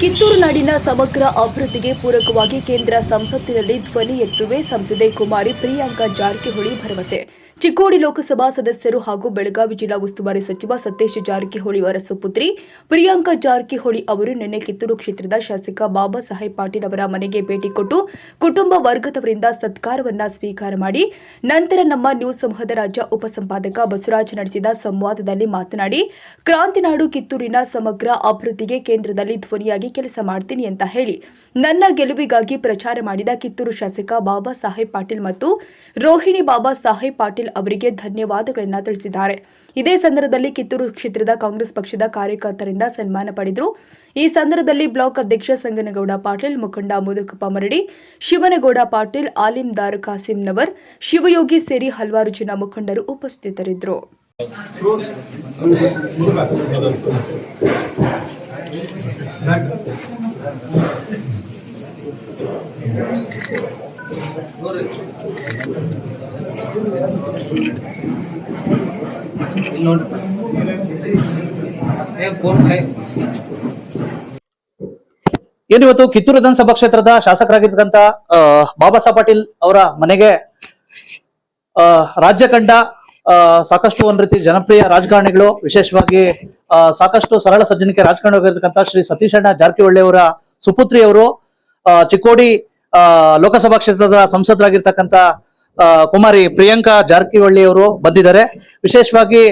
ಕಿತ್ತೂರಿನ ಸಮಗ್ರ ಅಭಿವೃದ್ಧಿಗೆ ಪೂರಕವಾಗಿ ಕೇಂದ್ರ ಸಂಸತ್ತಿನಲ್ಲಿ ಧ್ವನಿ ಎತ್ತುವೆ ಸಂಸದೆ ಕುಮಾರಿ ಪ್ರಿಯಾಂಕಾ ಜಾರಕಿಹೊಳಿ ಭರವಸೆ. ಚಿಕ್ಕೋಡಿ ಲೋಕಸಭಾ ಸದಸ್ಯರು ಹಾಗೂ ಬೆಳಗಾವಿ ಜಿಲ್ಲಾ ಉಸ್ತುವಾರಿ ಸಚಿವ ಸತೀಶ್ ಜಾರಕಿಹೊಳಿ ಅವರ ಸುಪುತ್ರಿ ಪ್ರಿಯಾಂಕಾ ಜಾರಕಿಹೊಳಿ ಅವರು ನಿನ್ನೆ ಕಿತ್ತೂರು ಕ್ಷೇತ್ರದ ಶಾಸಕ ಬಾಬಾ ಸಾಹೇಬ್ ಪಾಟೀಲ್ ಅವರ ಮನೆಗೆ ಭೇಟಿ ಕೊಟ್ಟು ಕುಟುಂಬ ವರ್ಗದವರಿಂದ ಸತ್ಕಾರವನ್ನ ಸ್ವೀಕಾರ ಮಾಡಿ ನಂತರ ನಮ್ಮ ನ್ಯೂಸ್ ಸಮೂಹದ ರಾಜ್ಯ ಉಪಸಂಪಾದಕ ಬಸವರಾಜ್ ನಡೆಸಿದ ಸಂವಾದದಲ್ಲಿ ಮಾತನಾಡಿ, ಕ್ರಾಂತಿನಾಡು ಕಿತ್ತೂರಿನ ಸಮಗ್ರ ಅಭಿವೃದ್ಧಿಗೆ ಕೇಂದ್ರದಲ್ಲಿ ಧ್ವನಿಯಾಗಿ ಕೆಲಸ ಮಾಡ್ತೀನಿ ಅಂತ ಹೇಳಿ, ನನ್ನ ಗೆಲುವಿಗಾಗಿ ಪ್ರಚಾರ ಮಾಡಿದ ಕಿತ್ತೂರು ಶಾಸಕ ಬಾಬಾ ಸಾಹೇಬ್ ಪಾಟೀಲ್ ಮತ್ತು ರೋಹಿಣಿ ಬಾಬಾ ಸಾಹೇಬ್ ಪಾಟೀಲ್ ಅವರಿಗೆ ಧನ್ಯವಾದಗಳನ್ನು ತಿಳಿಸಿದ್ದಾರೆ. ಇದೇ ಸಂದರ್ಭದಲ್ಲಿ ಕಿತ್ತೂರು ಕ್ಷೇತ್ರದ ಕಾಂಗ್ರೆಸ್ ಪಕ್ಷದ ಕಾರ್ಯಕರ್ತರಿಂದ ಸನ್ಮಾನ ಪಡೆದರು. ಈ ಸಂದರ್ಭದಲ್ಲಿ ಬ್ಲಾಕ್ ಅಧ್ಯಕ್ಷ ಸಂಗನಗೌಡ ಪಾಟೀಲ್, ಮುಖಂಡ ಮುದುಕಪ್ಪ ಮರಡಿ, ಶಿವನಗೌಡ ಪಾಟೀಲ್ ಆಲಿಮ್ದಾರ್ ಕಾಸಿಂನವರ್, ಶಿವಯೋಗಿ ಸೇರಿ ಹಲವಾರು ಜನ ಮುಖಂಡರು ಉಪಸ್ಥಿತರಿದ್ದರು. Thank ನೋಡ್ರಿ ಏ ಫೋನ್ ಪ್ಲೇ ಏನು ಇವತ್ತು ಕಿತ್ತೂರು ವಿಧಾನಸಭಾ ಕ್ಷೇತ್ರದ ಶಾಸಕರಾಗಿರ್ತಕ್ಕಂತ ಬಾಬಾ ಸಾಹೇಬ್ ಪಾಟೀಲ್ ಅವರ ಮನೆಗೆ ರಾಜ್ಯ ಕಂಡ ಸಾಕಷ್ಟು ಒಂದ್ ರೀತಿ ಜನಪ್ರಿಯ ರಾಜಕಾರಣಿಗಳು, ವಿಶೇಷವಾಗಿ ಸಾಕಷ್ಟು ಸರಳ ಸಜ್ಜನಿಕೆ ರಾಜಕಾರಣಿಯಾಗಿರ್ತಕ್ಕಂಥ ಶ್ರೀ ಸತೀಶಣ್ಣ ಜಾರಕಿಹೊಳ್ಳಿ ಅವರ ಸುಪುತ್ರಿ ಅವರು ಚಿಕ್ಕೋಡಿ ಲೋಕಸಭಾ ಕ್ಷೇತ್ರದ ಸಂಸದರಾಗಿರ್ತಕ್ಕಂಥ ಕುಮಾರಿ ಪ್ರಿಯಾಂಕಾ ಜಾರಕಿಹೊಳ್ಳಿ ಅವರು ಬಂದಿದ್ದಾರೆ. ವಿಶೇಷವಾಗಿ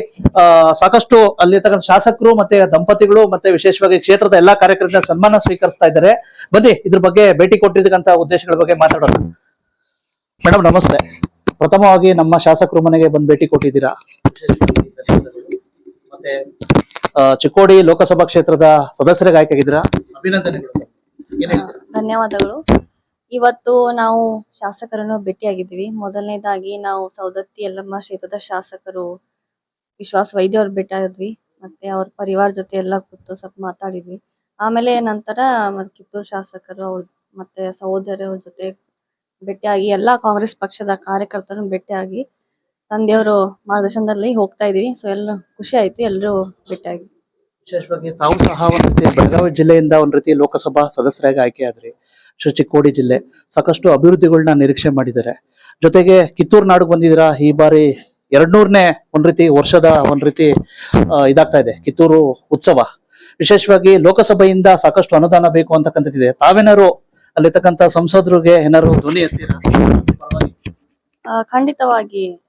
ಸಾಕಷ್ಟು ಅಲ್ಲಿರ್ತಕ್ಕಂಥ ಶಾಸಕರು ಮತ್ತೆ ದಂಪತಿಗಳು ಮತ್ತೆ ವಿಶೇಷವಾಗಿ ಕ್ಷೇತ್ರದ ಎಲ್ಲಾ ಕಾರ್ಯಕರ್ತರ ಸನ್ಮಾನ ಸ್ವೀಕರಿಸ್ತಾ ಇದ್ದಾರೆ. ಬನ್ನಿ, ಇದ್ರ ಬಗ್ಗೆ ಭೇಟಿ ಕೊಟ್ಟಿರ್ತಕ್ಕಂಥ ಉದ್ದೇಶಗಳ ಬಗ್ಗೆ ಮಾತಾಡೋಣ. ಮೇಡಮ್ ನಮಸ್ತೆ. ಪ್ರಥಮವಾಗಿ ನಮ್ಮ ಶಾಸಕರು ಮನೆಗೆ ಬಂದು ಭೇಟಿ ಕೊಟ್ಟಿದ್ದೀರಾ? ಮತ್ತೆ ಚಿಕ್ಕೋಡಿ ಲೋಕಸಭಾ ಕ್ಷೇತ್ರದ ಸದಸ್ಯರಿಗೆ ಆಯ್ಕೆ ಆಗಿದ್ದೀರಾ ಅಭಿನಂದನೆಗಳು ಧನ್ಯವಾದಗಳು. ಇವತ್ತು ನಾವು ಶಾಸಕರನ್ನು ಭೇಟಿಯಾಗಿದ್ವಿ ಮೊದಲನೇದಾಗಿ ನಾವು ಸೌದತ್ತಿ ಯಲ್ಲಮ್ಮ ಕ್ಷೇತ್ರದ ಶಾಸಕರು ವಿಶ್ವಾಸ್ ವೈದ್ಯ ಅವ್ರು ಭೇಟಿಯಾದ್ವಿ. ಮತ್ತೆ ಅವ್ರ ಪರಿವಾರ ಜೊತೆ ಎಲ್ಲ ಕೂತು ಸ್ವಲ್ಪ ಮಾತಾಡಿದ್ವಿ. ಆಮೇಲೆ ನಂತರ ಮತ್ತೆ ಕಿತ್ತೂರು ಶಾಸಕರು ಅವ್ರ ಮತ್ತೆ ಸಹೋದರಿಯವ್ರ ಜೊತೆ ಭೇಟಿಯಾಗಿ ಎಲ್ಲಾ ಕಾಂಗ್ರೆಸ್ ಪಕ್ಷದ ಕಾರ್ಯಕರ್ತರನ್ನು ಭೇಟಿಯಾಗಿ ತಂದೆಯವರು ಮಾರ್ಗದರ್ಶನದಲ್ಲಿ ಹೋಗ್ತಾ ಇದೀವಿ ಸೊ ಎಲ್ಲ ಖುಷಿ ಆಯ್ತು. ಎಲ್ಲರೂ ಭೇಟಿಯಾಗಿ. ವಿಶೇಷವಾಗಿ ತಾವು ಸಹ ಒಂದ್ ಬೆಳಗಾವಿ ಜಿಲ್ಲೆಯಿಂದ ಒಂದ್ ರೀತಿ ಲೋಕಸಭಾ ಸದಸ್ಯರಾಗಿ ಆಯ್ಕೆ ಆದ್ರಿ. ಚಿಕ್ಕೋಡಿ ಜಿಲ್ಲೆ. ಸಾಕಷ್ಟು ಅಭಿವೃದ್ಧಿಗಳನ್ನ ನಿರೀಕ್ಷೆ ಮಾಡಿದ್ದಾರೆ. ಜೊತೆಗೆ ಕಿತ್ತೂರು ನಾಡಿಗೆ ಬಂದಿದ್ದೀರಾ? ಈ ಬಾರಿ ಎರಡ್ನೂರನೇ ಒಂದ್ ರೀತಿ ವರ್ಷದ ಒಂದ್ ರೀತಿ ಇದಾಗ್ತಾ ಇದೆ. ಕಿತ್ತೂರು ಉತ್ಸವ. ವಿಶೇಷವಾಗಿ ಲೋಕಸಭೆಯಿಂದ ಸಾಕಷ್ಟು ಅನುದಾನ ಬೇಕು ಅಂತಕ್ಕಂಥದ್ದಿದೆ. ತಾವೇನಾರು ಅಲ್ಲಿರ್ತಕ್ಕಂಥ ಸಂಸದರಿಗೆ ಏನಾರು ಧ್ವನಿ ಎತ್ತೀರಾ? ಖಂಡಿತವಾಗಿ.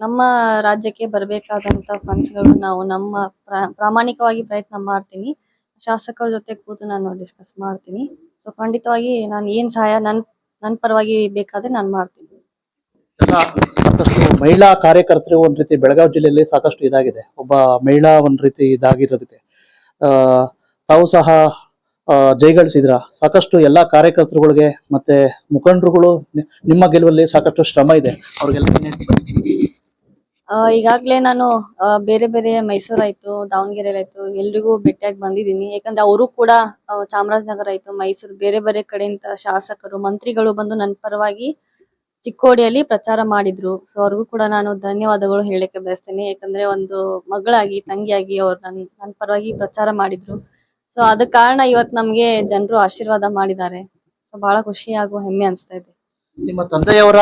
ನಮ್ಮ ರಾಜ್ಯಕ್ಕೆ ಬರಬೇಕಾದಂತ ಫಂಡ್ಸ್ಗಳು ನಾವು ನಮ್ಮ ಪ್ರಾ- ಪ್ರಾಮಾಣಿಕವಾಗಿ ಪ್ರಯತ್ನ ಮಾಡ್ತೀನಿ. ಶಾಸಕರ ಜೊತೆ ಕೂತು ನಾನು ಡಿಸ್ಕಸ್ ಮಾಡ್ತೀನಿ. ಸೊ ಖಂಡಿತವಾಗಿ ನಾನು ಏನ್ ಸಹಾಯ ನನ್ ನನ್ನ ಪರವಾಗಿ ಬೇಕಾದ್ರೆ ನಾನು ಮಾಡ್ತೀನಿ. ಸಾಕಷ್ಟು ಮಹಿಳಾ ಕಾರ್ಯಕರ್ತರು ಒಂದ್ ರೀತಿ ಬೆಳಗಾವಿ ಜಿಲ್ಲೆಯಲ್ಲಿ ಸಾಕಷ್ಟು ಇದಾಗಿದೆ. ಒಬ್ಬ ಮಹಿಳಾ ಒಂದ್ ರೀತಿ ಇದಾಗಿರೋದಕ್ಕೆ. ತಾವು ಸಹ ಜೈಗಳಿಸಿದ್ರ? ಸಾಕಷ್ಟು ಎಲ್ಲಾ ಕಾರ್ಯಕರ್ತರುಗಳಿಗೆ ಮತ್ತೆ ಮುಖಂಡರುಗಳು ನಿಮ್ಮ ಗೆಲುವಲ್ಲಿ ಸಾಕಷ್ಟು ಶ್ರಮ ಇದೆ. ಅವ್ರಿಗೆಲ್ಲ ಈಗಾಗ್ಲೇ ನಾನು ಬೇರೆ ಬೇರೆ ಮೈಸೂರ್ ಆಯ್ತು ದಾವಣಗೆರೆ ಆಯ್ತು ಎಲ್ರಿಗೂ ಭೇಟಿಯಾಗಿ ಬಂದಿದ್ದೀನಿ. ಯಾಕಂದ್ರೆ ಅವರು ಕೂಡ ಚಾಮರಾಜನಗರ ಆಯ್ತು ಮೈಸೂರು ಬೇರೆ ಬೇರೆ ಕಡೆಯಿಂದ ಶಾಸಕರು, ಮಂತ್ರಿಗಳು ಬಂದು ನನ್ನ ಪರವಾಗಿ ಚಿಕ್ಕೋಡಿಯಲ್ಲಿ ಪ್ರಚಾರ ಮಾಡಿದ್ರು. ಸೊ ಅವ್ರಿಗೂ ಕೂಡ ನಾನು ಧನ್ಯವಾದಗಳು ಹೇಳಕ್ಕೆ ಬಯಸ್ತೇನೆ. ಯಾಕಂದ್ರೆ ಒಂದು ಮಗಳಾಗಿ, ತಂಗಿಯಾಗಿ ಅವ್ರು ನನ್ ನನ್ನ ಪರವಾಗಿ ಪ್ರಚಾರ ಮಾಡಿದ್ರು. ಸೊ ಅದ ಕಾರಣ ಇವತ್ತು ನಮ್ಗೆ ಜನರು ಆಶೀರ್ವಾದ ಮಾಡಿದ್ದಾರೆ. ಸೊ ಬಹಳ ಖುಷಿ ಹೆಮ್ಮೆ ಅನಿಸ್ತಾ ಇದೆ. ನಿಮ್ಮ ತಂದೆಯವರ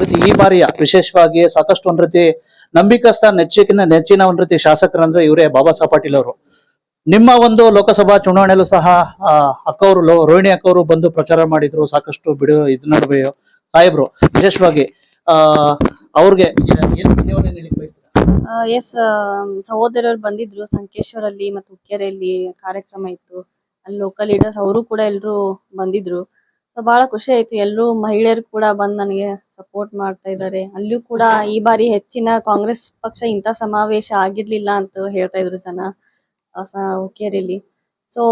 ರೀತಿ ಈ ಬಾರಿಯ ವಿಶೇಷವಾಗಿ ಸಾಕಷ್ಟು ಒಂದ್ ರೀತಿ ನಂಬಿಕಸ್ಥ ನೆಚ್ಚಿನ ನೆಚ್ಚಿನ ಒಂದ್ ರೀತಿ ಶಾಸಕರಂದ್ರೆ ಇವರೇ ಬಾಬಾ ಸಾಹೇಬ್ ಪಾಟೀಲ್ ಅವರು. ನಿಮ್ಮ ಒಂದು ಲೋಕಸಭಾ ಚುನಾವಣೆಯಲ್ಲೂ ಸಹ ಅಕ್ಕವರು ರೋಹಿಣಿ ಅಕ್ಕವರು ಬಂದು ಪ್ರಚಾರ ಮಾಡಿದ್ರು, ಸಾಕಷ್ಟು ಬಿಡು, ಇದ್ ನಡುವೆ ಸಾಹೇಬ್ರು. ವಿಶೇಷವಾಗಿ, ಆ, ಅವ್ರಿಗೆ ಎಸ್ ಸಹೋದರರು ಬಂದಿದ್ರು, ಸಂಕೇಶ್ವರಲ್ಲಿ ಮತ್ತು ಉಕ್ಕೇರಿಯಲ್ಲಿ ಕಾರ್ಯಕ್ರಮ ಇತ್ತು. ಅಲ್ಲಿ ಲೋಕಲ್ ಲೀಡರ್ಸ್ ಅವರು ಕೂಡ ಎಲ್ಲರೂ ಬಂದಿದ್ರು. ಬಹಳ ಖುಷಿ ಆಯ್ತು. ಎಲ್ಲರೂ ಮಹಿಳೆಯರು ಕೂಡ ಬಂದು ನನಗೆ ಸಪೋರ್ಟ್ ಮಾಡ್ತಾ ಇದ್ದಾರೆ ಅಲ್ಲಿಯೂ ಕೂಡ ಈ ಬಾರಿ ಹೆಚ್ಚಿನ ಕಾಂಗ್ರೆಸ್ ಪಕ್ಷ ಇಂಥ ಸಮಾವೇಶ ಆಗಿರ್ಲಿಲ್ಲ ಅಂತ ಹೇಳ್ತಾ ಇದ್ರು ಜನ ಆ, ಸ-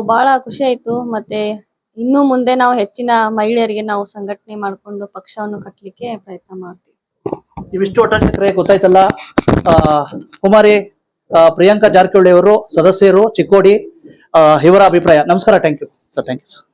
ಬಹಳ ಖುಷಿ ಆಯ್ತು. ಮತ್ತೆ ಇನ್ನು ಮುಂದೆ ನಾವು ಹೆಚ್ಚಿನ ಮಹಿಳೆಯರಿಗೆ ನಾವು ಸಂಘಟನೆ ಮಾಡಿಕೊಂಡು ಪಕ್ಷವನ್ನು ಕಟ್ಟಲಿಕ್ಕೆ ಪ್ರಯತ್ನ ಮಾಡ್ತೀವಿ. ಇವಿಷ್ಟು ಒಟ್ಟಾರೆ ಗೊತ್ತಾಯ್ತಲ್ಲ. ಕುಮಾರಿ ಪ್ರಿಯಾಂಕಾ ಜಾರಕಿಹೊಳಿ ಅವರು ಸದಸ್ಯರು ಚಿಕ್ಕೋಡಿ ಇವರ ಅಭಿಪ್ರಾಯ. ನಮಸ್ಕಾರ. Thank you sir thank you